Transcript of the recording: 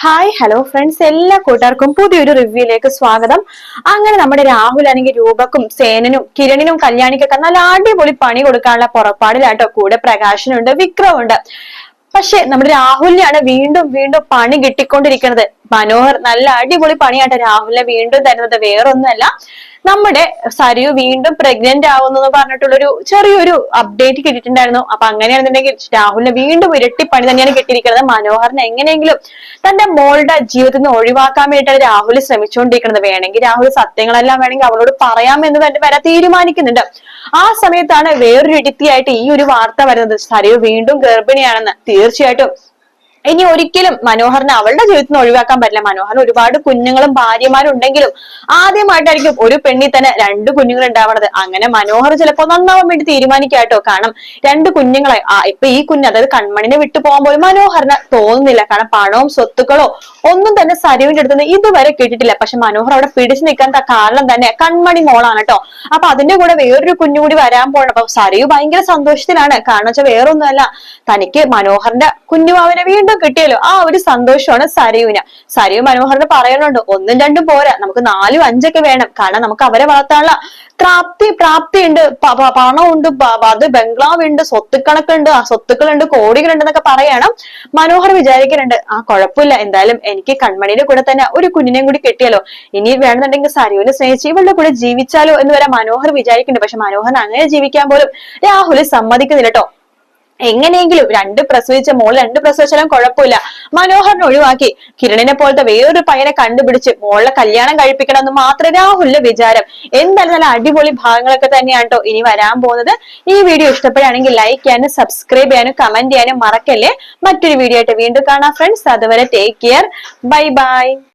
Hi hello friends എല്ലാ കൂട്ടുകാർക്കും പുതിയൊരു റിവ്യൂയിലേക്ക് സ്വാഗതം. അങ്ങനെ നമ്മുടെ രാഹുൽ ആണെങ്കിൽ രൂപക്കും സേനനും കിരണിനും കല്യാണിക്കൊക്കെ നല്ല അടിപൊളി പണി കൊടുക്കാനുള്ള പുറപ്പാടിലാട്ടോ. കൂടെ പ്രകാശനുണ്ട് വിക്രമുണ്ട്. പക്ഷെ നമ്മുടെ രാഹുലിനെയാണ് വീണ്ടും വീണ്ടും പണി കിട്ടിക്കൊണ്ടിരിക്കുന്നത്. മനോഹർ നല്ല അടിപൊളി പണിയാട്ടെ. രാഹുലിനെ വീണ്ടും തരുന്നത്. വേറൊന്നുമല്ല നമ്മുടെ സരിയു വീണ്ടും പ്രഗ്നന്റ് ആവുന്നു എന്ന് പറഞ്ഞിട്ടുള്ളൊരു ചെറിയൊരു അപ്ഡേറ്റ് കിട്ടിയിട്ടുണ്ടായിരുന്നു. അപ്പൊ അങ്ങനെയാണെന്നുണ്ടെങ്കിൽ രാഹുലിനെ വീണ്ടും ഇരട്ടി പണി തന്നെയാണ് കിട്ടിയിരിക്കുന്നത്. മനോഹറിനെ എങ്ങനെയെങ്കിലും തന്റെ മോളുടെ ജീവിതത്തിൽ നിന്ന് ഒഴിവാക്കാൻ വേണ്ടിയിട്ടാണ് രാഹുൽ ശ്രമിച്ചുകൊണ്ടിരിക്കുന്നത്. വേണമെങ്കിൽ രാഹുൽ സത്യങ്ങളെല്ലാം വേണമെങ്കിൽ അവളോട് പറയാമെന്ന് തന്നെ വരെ തീരുമാനിക്കുന്നുണ്ട്. ആ സമയത്താണ് വേറൊരു ഇടുത്തിയായിട്ട് ഈ ഒരു വാർത്ത വരുന്നത്. സരിയു വീണ്ടും ഗർഭിണിയാണെന്ന്. തീർച്ചയായിട്ടും ഇനി ഒരിക്കലും മനോഹറിനെ അവളുടെ ജീവിതത്തിൽ നിന്ന് ഒഴിവാക്കാൻ പറ്റില്ല. മനോഹർ ഒരുപാട് കുഞ്ഞുങ്ങളും ഭാര്യമാരും ഉണ്ടെങ്കിലും ആദ്യമായിട്ടായിരിക്കും ഒരു പെണ്ണിൽ തന്നെ രണ്ട് കുഞ്ഞുങ്ങൾ ഉണ്ടാവണത്. അങ്ങനെ മനോഹർ ചിലപ്പോൾ നന്നാവാൻ വേണ്ടി തീരുമാനിക്കാട്ടോ കാരണം രണ്ട് കുഞ്ഞുങ്ങളെ ഇപ്പൊ ഈ കുഞ്ഞ് അതായത് കൺമണിനെ വിട്ടു പോകാൻ പോലും മനോഹറിന് തോന്നുന്നില്ല. കാരണം പണവും സ്വത്തുക്കളോ ഒന്നും തന്നെ സരുവിന്റെ അടുത്ത് നിന്ന് ഇതുവരെ കിട്ടിയിട്ടില്ല പക്ഷെ മനോഹർ അവിടെ പിടിച്ചു നിൽക്കാൻ കാരണം തന്നെ കൺമണി മോളാണ് കേട്ടോ. അപ്പൊ അതിന്റെ കൂടെ വേറൊരു കുഞ്ഞു കൂടി വരാൻ പോകണം അപ്പൊ സരയു ഭയങ്കര സന്തോഷത്തിലാണ്. കാരണം വെച്ചാൽ വേറൊന്നുമല്ല. തനിക്ക് മനോഹറിന്റെ കുഞ്ഞുമാവിനെ വീണ്ടും കിട്ടിയല്ലോ. ആ ഒരു സന്തോഷമാണ് സരയുവിന്. സരയു മനോഹറിന് പറയുന്നുണ്ട് ഒന്നും രണ്ടും പോരാ. നമുക്ക് നാലും അഞ്ചൊക്കെ വേണം. കാരണം നമുക്ക് അവരെ വളർത്താനുള്ള പ്രാപ്തി ഉണ്ട് പണമുണ്ട് അത് ബംഗ്ലാവ് ഉണ്ട് സ്വത്തുക്കണക്കുണ്ട് ആ സ്വത്തുക്കളുണ്ട് കോടികളുണ്ട് എന്നൊക്കെ പറയണം. മനോഹർ വിചാരിക്കുന്നുണ്ട് ആ കുഴപ്പമില്ല. എന്തായാലും എനിക്ക് കൺമണിയുടെ കൂടെ തന്നെ ഒരു കുഞ്ഞിനെയും കൂടി കിട്ടിയല്ലോ. ഇനി വേണമെന്നുണ്ടെങ്കിൽ സരയുവിനെ സ്നേഹിച്ച് ഇവളുടെ കൂടെ ജീവിച്ചാലോ എന്ന് വരെ മനോഹർ വിചാരിക്കുന്നുണ്ട്. പക്ഷെ മനോഹർ അങ്ങനെ ജീവിക്കാൻ പോലും രാഹുൽ സമ്മതിക്കുന്നില്ല കേട്ടോ എങ്ങനെയെങ്കിലും രണ്ട് പ്രസവിച്ച മോൾ രണ്ട് പ്രസവിച്ചാലും കുഴപ്പമില്ല. മനോഹറിനെ ഒഴിവാക്കി കിരണിനെ പോലത്തെ വേറൊരു പയ്യനെ കണ്ടുപിടിച്ച് മോളെ കല്യാണം കഴിപ്പിക്കണം എന്ന് മാത്രം രാഹുലിന്റെ വിചാരം. എന്തായാലും നല്ല അടിപൊളി ഭാഗങ്ങളൊക്കെ തന്നെയാണ് കേട്ടോ ഇനി വരാൻ പോകുന്നത്. ഈ വീഡിയോ ഇഷ്ടപ്പെടുകയാണെങ്കിൽ ലൈക്ക് ചെയ്യാനും സബ്സ്ക്രൈബ് ചെയ്യാനും കമന്റ് ചെയ്യാനും മറക്കല്ലേ. മറ്റൊരു വീഡിയോ ആയിട്ട് വീണ്ടും കാണാം ഫ്രണ്ട്സ് അതുവരെ ടേക്ക് കെയർ ബൈ ബൈ